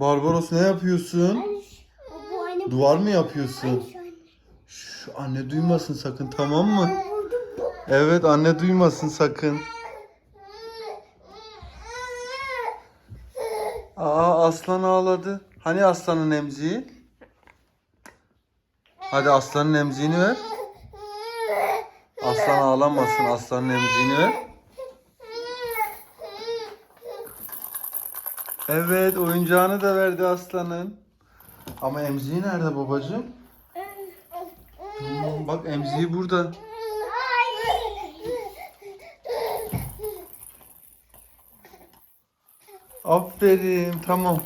Barbaros ne yapıyorsun? Bu anne. Duvar mı yapıyorsun? Şu anne. Duymasın sakın tamam mı? Evet anne duymasın sakın. Aa aslan ağladı. Hani aslanın emziği? Hadi aslanın emziğini ver. Aslan ağlamasın aslanın emziğini ver. Evet oyuncağını da verdi aslanın. Ama emziği nerede babacığım? Hmm, bak emziği burada. Aferin tamam.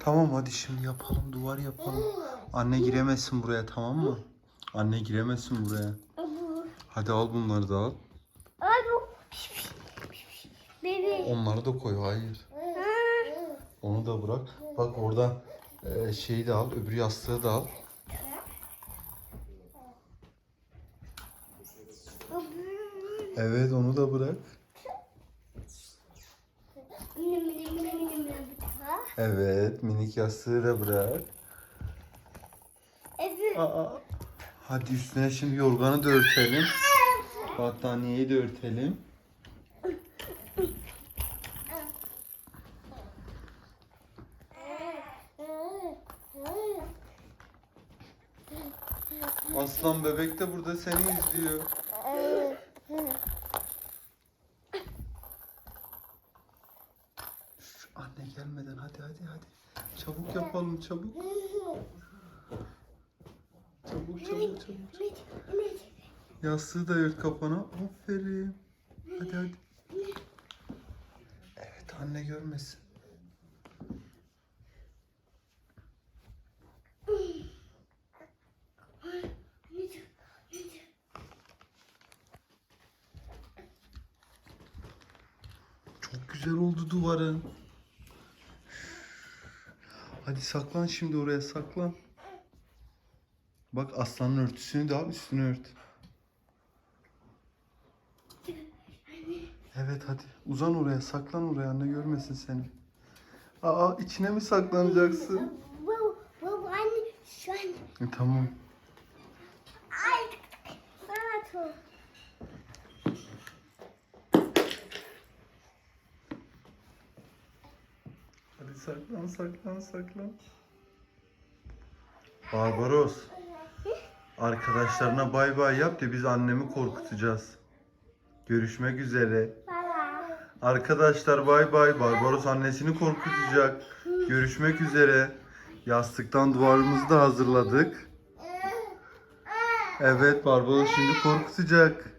Tamam hadi şimdi yapalım duvar yapalım. Anne giremesin buraya tamam mı? Anne giremesin buraya. Bu. Hadi al bunları da al. Onları da koy hayır. Onu da bırak. Bak oradan e, şeyi de al öbür yastığı da al. Evet onu da bırak. Evet minik yastığı da bırak. Evet. Aa. Hadi üstüne şimdi yorganı da örtelim. Battaniyeyi de örtelim. Aslan bebek de burada seni izliyor. Şş, Anne gelmeden hadi hadi hadi. Çabuk yapalım çabuk. Çabuk çabuk çabuk. Yastığı da ört kafana. Aferin. Hadi hadi. Evet anne görmesin. Güzel oldu duvarın. Hadi saklan şimdi oraya saklan. Bak aslanın örtüsünü de al üstünü ört. Evet hadi uzan oraya saklan oraya anne görmesin seni. Aa içine mi saklanacaksın? Bu, bu anne şu an. E, tamam. Saklan saklan saklan. Barbaros. Arkadaşlarına bay bay yap da biz annemi korkutacağız. Görüşmek üzere. Arkadaşlar bay bay. Barbaros annesini korkutacak. Görüşmek üzere. Yastıktan duvarımızı da hazırladık. Evet Barbaros şimdi korkutacak.